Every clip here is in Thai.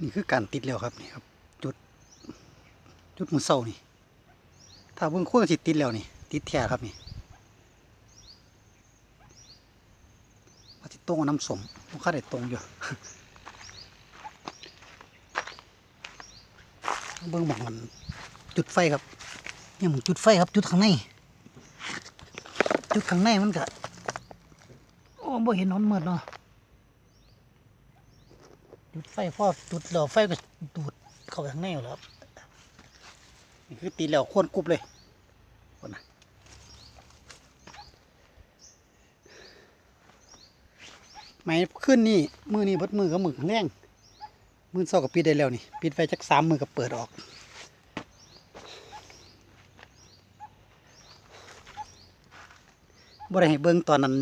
นี่คือการติดแล้วครับนี่ครับ จุด จุดมือเศร้านี่ ถ้าเบิ่งขั้วสิติดแล้วนี่ ติดแท้ครับนี่ปฏิดตรงกับน้ำสมมันค่าได้ตรงอยู่เบิ่งหมองมันจุดไฟครับเนี่ยมองจุดไฟครับ จุดข้างใน จุดข้างในมันก็โอ้บ่เห็นนอนเมืดเนาะ จุดไฟพอจุดแล้วไฟก็ดูดเข้าไปข้างในอยู่แล้วครับนี่คือตีแล้วโค่นกรุบเลยคนนะไม่ขึ้นนี่มือนี่เบดมือกับมือแรงมือเศร้ากับปิดได้แล้วนี่ปิดไฟจักสามมือกับเปิดออกบ่ได้ให้เบิ่งตอนนั้น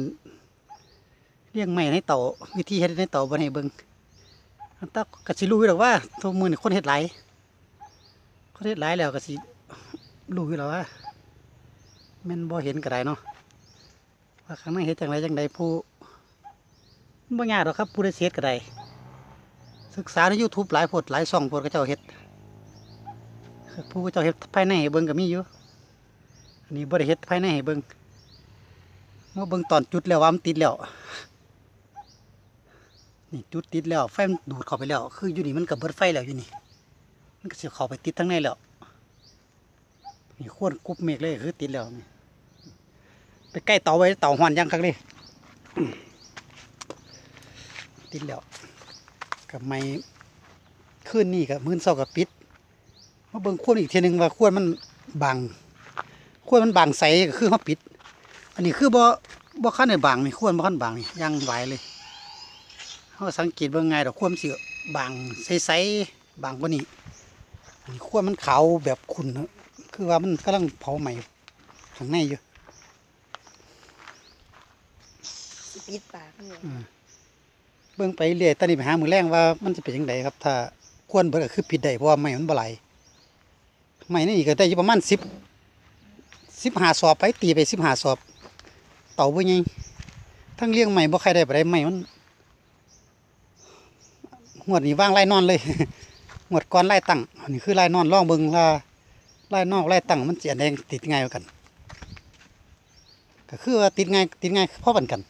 เลี้ยงไม้ในเต่าวิธีเฮ็ดในเต่าบ่ได้ให้เบิ่ง ต่ก็สิรู้อยู่หรอกว่าทุกมือนี่คนเฮ็ดหลายคนเฮ็ดหลายแล้วก็สิรู้อยู่หรอกว่าแม่นบ่เห็นก็ได้เนาะว่าข้างในเฮ็ดจังไดจังใดผู้บ่ยากดอกครับผู้ใดสิเฮ็ดก็ได้ศึกษาใน YouTube หลายโพดหลายช่องโพดเขาเจ้าเฮ็ดผู้เขาเจ้าเฮ็ดภายในให้เบิ่งก็มีอยู่อันนี้บ่ได้เฮ็ดภายในให้เบิ่งมาเบิ่งตอนจุดแล้วว่ามันติดแล้ว นี่จุดติดแล้วไฟมันดูดเข้าไปแล้ว คืออยู่นี่มันกับเบิดไฟแล้วอยู่นี่ มันก็สิเข้าไปติดทั้งในแล้วนี่โคตรกรุบเมฆเลยคือติดแล้วไปใกล้เตาไว้เตาหอนยังคักเลยติดแล้วกับไม้ขึ้นนี่กับมือนเศร้ากับปิดมาเบิ่งขั้วอีกทีหนึ่งว่าขั้วมันบางขั้วมันบางใสก็คือเขาปิด อันนี้คือบ่บ่คันได้บางนี่ขั้วบ่คันบางนี่ยังไหวเลย เขาสังเกตเบิ่งไงดอกความนสิบางใสๆบางกว่านี้อันนี้ขั้วมันขาวแบบขุ่นเนอะคือว่ามันกำลังเผาใหม่ข้างในอยู่สิปิดปากนี่เบิ่งไปเรื่อยตอนนี้ไปหามือแรงว่ามันจะเป็นยังไงครับ ถ้าควรเบิดก็คือผิดได้เพราะว่าไม้มันบ่ไหลไม้นี่ก็ได้อยู่ประมาณสิบสิบหาสอบไปตีไปสิบหาสอบ เต่าบ่ใหญ่ทั้งเลี้ยงไม้บ่ใครได้บ่ได้ไม้มัน หวดนี้ว่างไล่นอนเลยหวดก้อนไล่ตั้งอันนี้คือไล่นอนล่องเบิงลาไล่นอกไล่ตั้งมันสิอันใดติดง่ายกัน ก็คือว่าติดง่ายติดง่ายพอกันกัน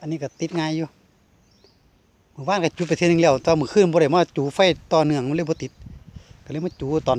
อันนี้ก็ติดง่ายอยู่หมู่บ้านก็จูไปเทีนึงแล้วตอนมือขึ้นบ่ได้มาจูไฟต่อเนื่องมันเลยบ่ติด ก็เลยมาจูตอน